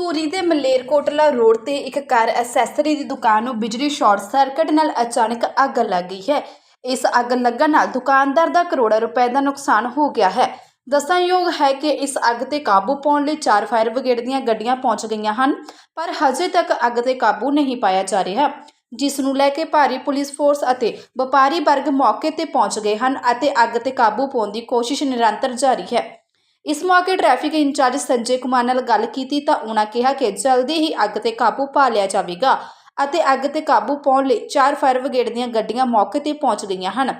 ਧੂਰੀ ਦੇ ਮਲੇਰਕੋਟਲਾ ਰੋਡ ਤੇ ਇੱਕ ਕਾਰ ਐਸੈਸਰੀ ਦੀ ਦੁਕਾਨ ਨੂੰ ਬਿਜਲੀ ਸ਼ਾਰਟ ਸਰਕਟ ਨਾਲ ਅਚਾਨਕ ਅੱਗ ਲੱਗ ਗਈ ਹੈ। ਇਸ ਅੱਗ ਲੱਗਣ ਨਾਲ ਦੁਕਾਨਦਾਰ ਦਾ ਕਰੋੜਾਂ ਰੁਪਏ ਦਾ ਨੁਕਸਾਨ ਹੋ ਗਿਆ ਹੈ। ਦੱਸਣਯੋਗ ਹੈ ਕਿ ਇਸ ਅੱਗ ਤੇ ਕਾਬੂ ਪਾਉਣ ਲਈ ਚਾਰ ਫਾਇਰ ਬ੍ਰਿਗੇਡ ਦੀਆਂ ਗੱਡੀਆਂ ਪਹੁੰਚ ਗਈਆਂ ਹਨ, ਪਰ ਹਜੇ ਤੱਕ ਅੱਗ ਤੇ ਕਾਬੂ ਨਹੀਂ ਪਾਇਆ ਜਾ ਰਿਹਾ। ਜਿਸ ਨੂੰ ਲੈ ਕੇ ਭਾਰੀ ਪੁਲਿਸ ਫੋਰਸ ਅਤੇ ਵਪਾਰੀ ਵਰਗ ਮੌਕੇ ਤੇ ਪਹੁੰਚ ਗਏ ਹਨ ਅਤੇ ਅੱਗ ਤੇ ਕਾਬੂ ਪਾਉਣ ਦੀ ਕੋਸ਼ਿਸ਼ ਨਿਰੰਤਰ ਜਾਰੀ ਹੈ। ਇਸ ਮੌਕੇ ਟ੍ਰੈਫਿਕ ਇੰਚਾਰਜ ਸੰਜੇ ਕੁਮਾਰ ਨਾਲ ਗੱਲ ਕੀਤੀ ਤਾਂ ਉਹਨਾਂ ਕਿਹਾ ਕਿ ਜਲਦੀ ਹੀ ਅੱਗ ਤੇ ਕਾਬੂ ਪਾ ਲਿਆ ਜਾਵੇਗਾ ਅਤੇ ਅੱਗ ਤੇ ਕਾਬੂ ਪਾਉਣ ਲਈ ਚਾਰ ਫਾਇਰ ਬ੍ਰਿਗੇਡ ਦੀਆਂ ਗੱਡੀਆਂ ਮੌਕੇ ਤੇ ਪਹੁੰਚ ਗਈਆਂ ਹਨ।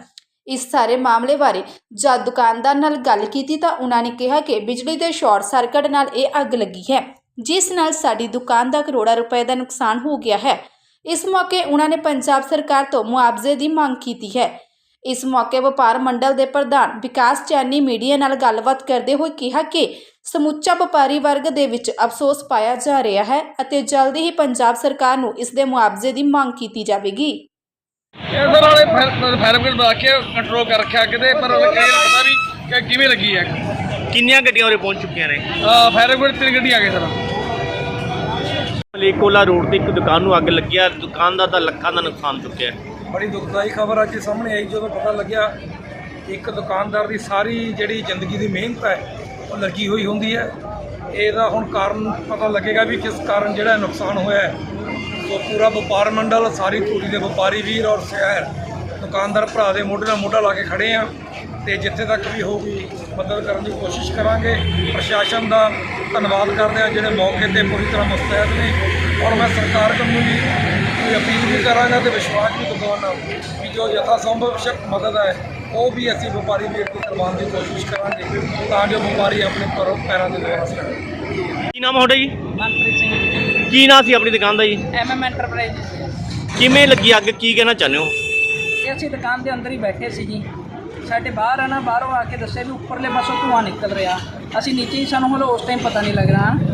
ਇਸ ਸਾਰੇ ਮਾਮਲੇ ਬਾਰੇ ਜਦ ਦੁਕਾਨਦਾਰ ਨਾਲ ਗੱਲ ਕੀਤੀ ਤਾਂ ਉਹਨਾਂ ਨੇ ਕਿਹਾ ਕਿ ਬਿਜਲੀ ਦੇ ਸ਼ਾਰਟ ਸਰਕਟ ਨਾਲ ਇਹ ਅੱਗ ਲੱਗੀ ਹੈ, ਜਿਸ ਨਾਲ ਸਾਡੀ ਦੁਕਾਨ ਦਾ ਕਰੋੜਾਂ ਰੁਪਏ ਦਾ ਨੁਕਸਾਨ ਹੋ ਗਿਆ ਹੈ। ਇਸ ਮੌਕੇ ਉਹਨਾਂ ਨੇ ਪੰਜਾਬ ਸਰਕਾਰ ਤੋਂ ਮੁਆਵਜ਼ੇ ਦੀ ਮੰਗ ਕੀਤੀ ਹੈ। ਇਸ ਮੌਕੇ ਵਪਾਰ ਮੰਡਲ ਦੇ ਪ੍ਰਧਾਨ ਵਿਕਾਸ ਚੈਨੀ ਮੀਡੀਆ ਨਾਲ ਗੱਲਬਾਤ ਕਰਦੇ ਹੋਏ ਕਿਹਾ ਕਿ ਸਮੁੱਚਾ ਵਪਾਰੀ ਵਰਗ ਦੇ ਵਿੱਚ ਅਫਸੋਸ ਪਾਇਆ ਜਾ ਰਿਹਾ ਹੈ ਅਤੇ ਜਲਦੀ ਹੀ ਪੰਜਾਬ ਸਰਕਾਰ ਨੂੰ ਇਸ ਦੇ ਮੁਆਵਜ਼ੇ ਦੀ ਮੰਗ ਕੀਤੀ ਜਾਵੇਗੀ। ਇਹਦੇ ਨਾਲੇ ਫਾਇਰ ਬ੍ਰਿਗੇਡ ਬਣਾ ਕੇ ਕੰਟਰੋਲ ਕਰ ਰੱਖਿਆ ਕਿਤੇ ਪਰ ਉਹ ਕਈ ਪਤਾ ਵੀ ਕਿ ਕਿਵੇਂ ਲੱਗੀ ਹੈ। ਕਿੰਨੀਆਂ ਗੱਡੀਆਂ ਉਰੇ ਪਹੁੰਚ ਚੁੱਕੀਆਂ ਨੇ? ਫਾਇਰ ਬ੍ਰਿਗੇਡ ਤਿੰਨ ਗੱਡੀ ਆ ਗਏ ਸਰ। ਮਲੇਕੋਲਾ ਰੋਡ ਤੇ ਇੱਕ ਦੁਕਾਨ ਨੂੰ ਅੱਗ ਲੱਗਿਆ ਦੁਕਾਨਦਾਰ ਦਾ ਲੱਖਾਂ ਦਾ ਨੁਕਸਾਨ ਚੁੱਕਿਆ ਬੜੀ ਦੁਖਦਾਈ ਖਬਰ ਅੱਜ ਸਾਹਮਣੇ ਆਈ, ਜਦੋਂ ਪਤਾ ਲੱਗਿਆ ਇੱਕ ਦੁਕਾਨਦਾਰ ਦੀ ਸਾਰੀ ਜਿਹੜੀ ਜ਼ਿੰਦਗੀ ਦੀ ਮਿਹਨਤ ਹੈ, ਉਹ ਲੱਗੀ ਹੋਈ ਹੁੰਦੀ ਹੈ। ਇਹਦਾ ਹੁਣ ਕਾਰਨ ਪਤਾ ਲੱਗੇਗਾ ਵੀ ਕਿਸ ਕਾਰਨ ਜਿਹੜਾ ਨੁਕਸਾਨ ਹੋਇਆ ਹੈ। ਸੋ ਪੂਰਾ ਵਪਾਰ ਮੰਡਲ, ਸਾਰੀ ਧੂਰੀ ਦੇ ਵਪਾਰੀ ਵੀਰ ਔਰ ਸ਼ਹਿਰ, ਦੁਕਾਨਦਾਰ ਭਰਾ ਦੇ ਮੋਢੇ ਨਾਲ ਮੋਢਾ ਲਾ ਕੇ ਖੜੇ ਆ ਤੇ ਜਿੱਥੇ ਤੱਕ ਵੀ ਹੋਊਗੀ ਮਦਦ ਕਰਨ ਦੀ ਕੋਸ਼ਿਸ਼ ਕਰਾਂਗੇ। ਪ੍ਰਸ਼ਾਸਨ ਦਾ ਧੰਨਵਾਦ ਕਰਦੇ ਆ ਜਿਹੜੇ ਮੌਕੇ ਤੇ ਪੂਰੀ ਤਰ੍ਹਾਂ ਮੁਸਤੈਦ ਨੇ। ਔਰ ਮੈਂ ਸਰਕਾਰ ਵੱਲੋਂ ਵੀ ਕੋਈ ਅਪੀਲ ਵੀ ਕਰਾਂਗਾ ਤੇ ਵਿਸ਼ਵਾਸ ਵੀ ਦਿਵਾਉਣਾ ਵੀ ਜੋ ਯਥਾ ਸੰਭਵ ਸ਼ਕ ਮਦਦ ਹੈ ਉਹ ਵੀ ਅਸੀਂ ਵਪਾਰੀ ਵੀਰ ਦੀ ਕਰਵਾਉਣ ਦੀ ਕੋਸ਼ਿਸ਼ ਕਰਾਂਗੇ ਤਾਂ ਜੋ ਵਪਾਰੀ ਆਪਣੇ ਪੈਰੋਂ ਪੈਰਾਂ ਤੇ ਦੁਆਰਾ ਸਕਣ। ਕੀ ਨਾਮ ਹੈ ਤੁਹਾਡਾ ਜੀ? ਮਨਪ੍ਰੀਤ ਸਿੰਘ ਕੀ ਨਾਮ ਸੀ ਆਪਣੀ ਦੁਕਾਨ ਦਾ ਜੀ? ਐਮਐਮ ਐਂਟਰਪ੍ਰਾਈਜ਼ ਕਿਵੇਂ ਲੱਗੀ ਅੱਗ? ਕੀ ਕਹਿਣਾ ਚਾਹੁੰਦੇ ਹੋ? ਇਹ ਅਸੀਂ ਦੁਕਾਨ ਦੇ ਅੰਦਰ ਹੀ ਬੈਠੇ ਸੀ ਜੀ। ਸਾਡੇ ਬਾਹਰ ਆ ਨਾ ਬਾਹਰੋਂ ਆ ਕੇ ਦੱਸਿਆ ਵੀ ਉੱਪਰਲੇ ਪਾਸੋਂ ਧੂੰਆਂ ਨਿਕਲ ਰਿਹਾ। ਅਸੀਂ ਨੀਚੇ ਹੀ ਸਾਨੂੰ ਹਲੇ ਉਸ ਟਾਈਮ ਪਤਾ ਨਹੀਂ ਲੱਗ ਰਿਹਾ।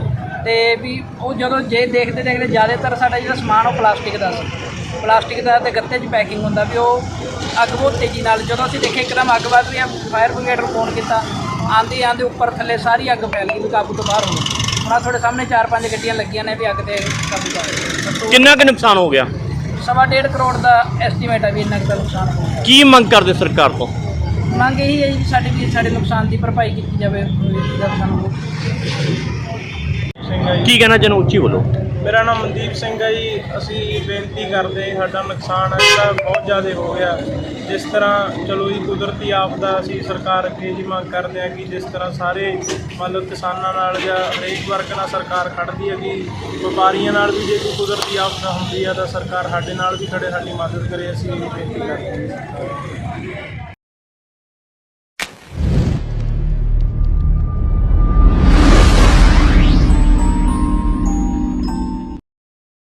ਤੇ ਵੀ ਉਹ ਜਦੋਂ ਜੇ ਦੇਖਦੇ ਦੇਖਦੇ ਜ਼ਿਆਦਾਤਰ ਸਾਡਾ ਜਿਹੜਾ ਸਮਾਨ ਉਹ ਪਲਾਸਟਿਕ ਦਾ ਸੀ। ਪਲਾਸਟਿਕ ਦਾ ਤੇ ਗੱਤੇ 'ਚ ਪੈਕਿੰਗ ਹੁੰਦਾ ਵੀ ਉਹ ਅੱਗ ਬਹੁਤ ਤੇਜ਼ੀ ਨਾਲ ਜਦੋਂ ਅਸੀਂ ਦੇਖੇ ਇੱਕਦਮ ਅੱਗ ਵੱਧ ਰਹੀ ਆ ਫਾਇਰ ਬ੍ਰਿਗੇਡ ਨੂੰ ਫੋਨ ਕੀਤਾ। ਆਂਦੀ ਆਂਦੇ ਉੱਪਰ ਥੱਲੇ ਸਾਰੀ ਅੱਗ ਫੈਲ ਗਈ ਵੀ ਕਾਬੂ ਤੋਂ ਬਾਹਰ ਹੋ ਗਈ। ਹੁਣ ਤੁਹਾਡੇ ਸਾਹਮਣੇ ਚਾਰ ਪੰਜ ਗੱਡੀਆਂ ਲੱਗੀਆਂ ਨੇ ਵੀ ਅੱਗ ਤੇ ਕਾਬੂ ਪਾ ਕਿੰਨਾ ਕੁ ਨੁਕਸਾਨ ਹੋ ਗਿਆ? ਸਵਾ ਡੇਢ ਕਰੋੜ ਦਾ ਐਸਟੀਮੇਟ ਹੈ ਵੀ ਇੰਨਾ ਕੁ ਦਾ ਨੁਕਸਾਨ ਹੋ ਗਿਆ। ਕੀ ਮੰਗ ਕਰਦੇ ਸਰਕਾਰ ਤੋਂ? ਮੰਗ ਇਹੀ ਹੈ ਜੀ ਸਾਡੇ ਵੀ ਸਾਡੇ ਨੁਕਸਾਨ ਦੀ ਭਰਪਾਈ ਕੀਤੀ ਜਾਵੇ ਜਦ ਸਾਨੂੰ ਸਿੰਘ ਹੈ ਜੀ। ਕੀ ਕਹਿਣਾ ਹੋ? ਉੱਚੀ ਬੋਲੋ? ਮੇਰਾ ਨਾਮ ਮਨਦੀਪ ਸਿੰਘ ਹੈ ਜੀ। ਅਸੀਂ ਬੇਨਤੀ ਕਰਦੇ ਹਾਂ, ਸਾਡਾ ਨੁਕਸਾਨ ਹੈ ਜਿਹੜਾ ਬਹੁਤ ਜ਼ਿਆਦਾ ਹੋ ਗਿਆ। ਜਿਸ ਤਰ੍ਹਾਂ ਚਲੋ ਜੀ ਕੁਦਰਤੀ ਆਫਦਾ ਅਸੀਂ ਸਰਕਾਰ ਅੱਗੇ ਜੀ ਮੰਗ ਕਰਦੇ ਹਾਂ ਕਿ ਜਿਸ ਤਰ੍ਹਾਂ ਸਾਰੇ ਮੰਨ ਲਓ ਕਿਸਾਨਾਂ ਨਾਲ ਜਾਂ ਹਰੇਕ ਵਰਗ ਨਾਲ ਸਰਕਾਰ ਖੜਦੀ ਹੈ ਕਿ ਵਪਾਰੀਆਂ ਨਾਲ ਵੀ ਜੇ ਕੋਈ ਕੁਦਰਤੀ ਆਫਦਾ ਹੁੰਦੀ ਹੈ ਤਾਂ ਸਰਕਾਰ ਸਾਡੇ ਨਾਲ ਵੀ ਖੜੇ ਸਾਡੀ ਮਦਦ ਕਰੇ ਅਸੀਂ ਇਹ ਬੇਨਤੀ ਕਰਦੇ ਹਾਂ।